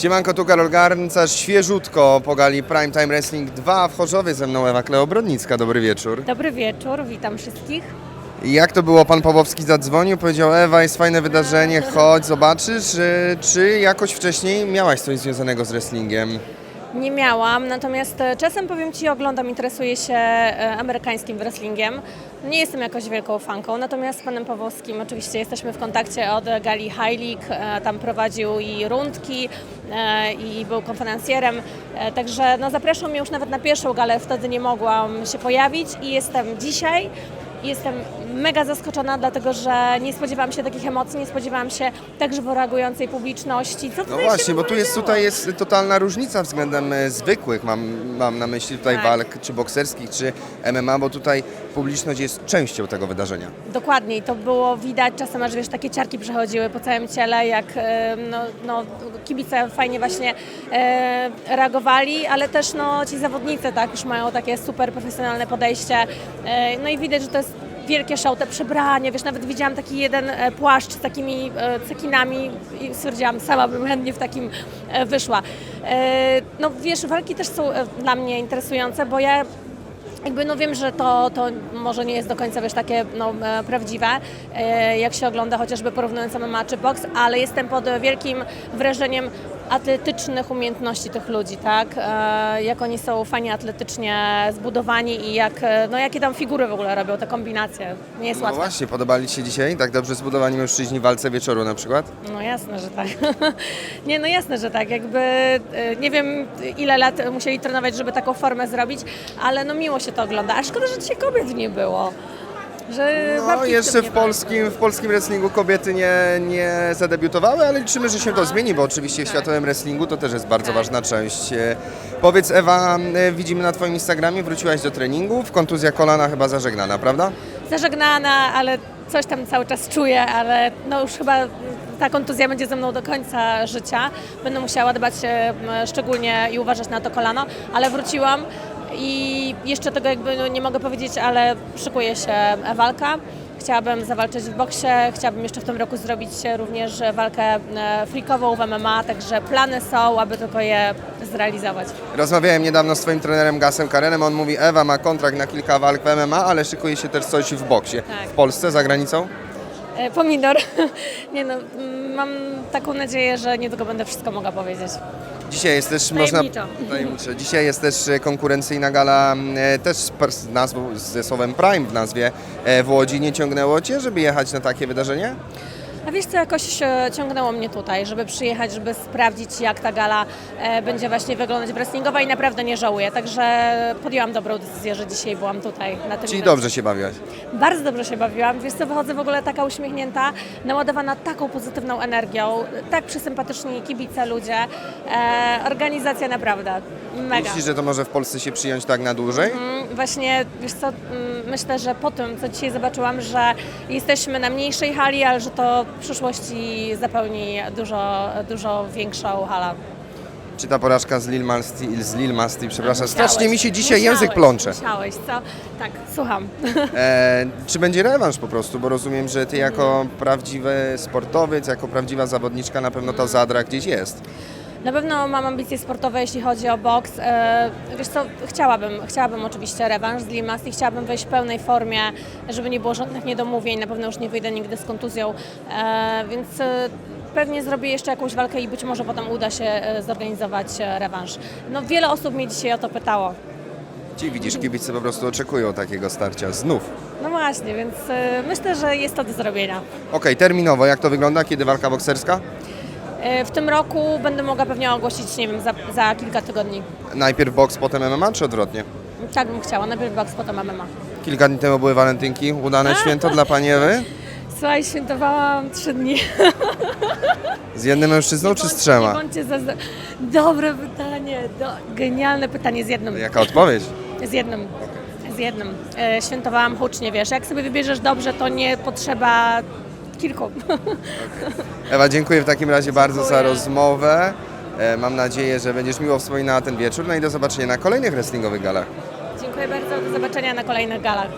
Siemanko, tu Karol Garncarz, świeżutko po gali Primetime Wrestling 2 w Chorzowie ze mną Ewa Kleobrodnicka, dobry wieczór. Dobry wieczór, witam wszystkich. Jak to było, pan Pawłowski zadzwonił, powiedział Ewa, jest fajne wydarzenie, chodź, zobaczysz, czy, czy jakoś wcześniej miałaś coś związanego z wrestlingiem? Nie miałam, natomiast e, czasem powiem Ci, oglądam, interesuję się e, amerykańskim wrestlingiem. Nie jestem jakoś wielką fanką, natomiast z panem Pawłowskim oczywiście jesteśmy w kontakcie od gali High League. E, Tam prowadził i rundki i był konferencjerem, także no, zapraszał mnie już nawet na pierwszą galę, wtedy nie mogłam się pojawić i jestem dzisiaj. Jestem mega zaskoczona, dlatego że nie spodziewałam się takich emocji, nie spodziewałam się tak żywo reagującej publiczności. Co No właśnie, bo tu jest tutaj jest totalna różnica względem e, zwykłych, mam, mam na myśli tutaj Tak. walk, czy bokserskich, czy MMA, bo tutaj publiczność jest częścią tego wydarzenia. Dokładnie, i to było widać, czasem aż wiesz, takie ciarki przechodziły po całym ciele, jak e, no, no, kibice fajnie właśnie e, reagowali, ale też no, ci zawodnicy tak już mają takie super profesjonalne podejście. E, no i widać, że to jest wielkie show, te przebranie, wiesz, nawet widziałam taki jeden e, płaszcz z takimi e, cekinami i stwierdziłam, sama bym chętnie w takim e, wyszła. No wiesz, walki też są dla mnie interesujące, bo ja jakby no wiem, że to, to może nie jest do końca wiesz, takie no, prawdziwe, jak się ogląda chociażby porównując MMA czy boks, ale jestem pod wielkim wrażeniem atletycznych umiejętności tych ludzi, tak? E, jak oni są fajnie atletycznie zbudowani i jak, e, no, jakie tam figury w ogóle robią, te kombinacje. Nie jest No łatwe. właśnie, podobali Ci się dzisiaj tak dobrze zbudowani mężczyźni w walce wieczoru na przykład? No jasne, że tak. nie, no jasne, że tak. Jakby e, nie wiem ile lat musieli trenować, żeby taką formę zrobić, ale no miło się to ogląda. A szkoda, że dzisiaj kobiet nie było. Że No, babki jeszcze w polskim, w polskim wrestlingu kobiety nie, nie zadebiutowały, ale liczymy, że się to zmieni, bo oczywiście w Tak. światowym wrestlingu to też jest bardzo ważna część. E, Powiedz Ewa, e, widzimy na Twoim Instagramie, wróciłaś do treningów, kontuzja kolana chyba zażegnana, prawda? Zażegnana, ale coś tam cały czas czuję, ale no już chyba ta kontuzja będzie ze mną do końca życia. Będę musiała dbać m, szczególnie i uważać na to kolano, ale wróciłam i jeszcze tego jakby no, nie mogę powiedzieć, ale szykuje się walka. Chciałabym zawalczyć w boksie, chciałabym jeszcze w tym roku zrobić również walkę e, freakową w MMA, także plany są, aby tylko je zrealizować. Rozmawiałem niedawno z Twoim trenerem Gasem Karenem, on mówi, Ewa ma kontrakt na kilka walk w MMA, ale szykuje się też coś w boksie. Tak. W Polsce, za granicą? E, Pomidor. Nie no, mm, mam taką nadzieję, że niedługo będę wszystko mogła powiedzieć. Dzisiaj jest też, można... Tajemniczo. Tajemniczo. Dzisiaj jest też e, konkurencyjna gala, m, e, też z z nazwą, ze słowem Prime w nazwie e, w Łodzi. Nie ciągnęło Cię, żeby jechać na takie wydarzenie? A wiesz co, jakoś e, ciągnęło mnie tutaj, żeby przyjechać, żeby sprawdzić jak ta gala e, będzie właśnie wyglądać wrestlingowa i naprawdę nie żałuję. Także podjęłam dobrą decyzję, że dzisiaj byłam tutaj na tym Czyli dobrze się bawiłaś. Bardzo dobrze się bawiłam. Wiesz co, wychodzę w ogóle taka uśmiechnięta, naładowana taką pozytywną energią, tak przysympatyczni kibice, ludzie. E, organizacja naprawdę mega. Myślisz, że to może w Polsce się przyjąć tak na dłużej? Mm, Właśnie, wiesz co, mm, myślę, że po tym, co dzisiaj zobaczyłam, że jesteśmy na mniejszej hali, ale że to przyszłości zapełni dużo, dużo większą halę. Czy ta porażka z Lil Masti, z Lil Masti przepraszam, Musiałeś, strasznie mi się dzisiaj musiałeś, język plącze. Musiałeś, co? Tak, słucham. E, czy będzie rewanż po prostu? Bo rozumiem, że Ty jako prawdziwy sportowiec, jako prawdziwa zawodniczka na pewno ta zadra gdzieś jest. Na pewno mam ambicje sportowe, jeśli chodzi o boks. E, Wiesz co, chciałabym, chciałabym oczywiście rewanż z Limas i chciałabym wejść w pełnej formie, żeby nie było żadnych niedomówień. Na pewno już nie wyjdę nigdy z kontuzją, e, więc e, pewnie zrobię jeszcze jakąś walkę i być może potem uda się zorganizować rewanż. No wiele osób mnie dzisiaj o to pytało. Ci widzisz, kibice po prostu oczekują takiego starcia znów. No właśnie, więc myślę, że jest to do zrobienia. Okej, terminowo, jak to wygląda? Kiedy walka bokserska? E, W tym roku będę mogła pewnie ogłosić, nie wiem, za, za kilka tygodni. Najpierw boks, potem MMA, czy odwrotnie? Tak bym chciała, najpierw boks, potem MMA. Kilka dni temu były walentynki. Udane święto dla Pani Ewy? Słuchaj, świętowałam trzy dni. Z jednym mężczyzną, czy z trzema? bądźcie za... Dobre pytanie, do... genialne pytanie z jednym. Jaka odpowiedź? Z jednym. Z jednym. E, świętowałam hucznie, wiesz. Jak sobie wybierzesz dobrze, to nie potrzeba kilku. Ewa, dziękuję w takim razie bardzo za Dziękuję. rozmowę. E, Mam nadzieję, że będziesz miło wspominała ten wieczór. No i do zobaczenia na kolejnych wrestlingowych galach. Dziękuję bardzo. Do zobaczenia na kolejnych galach.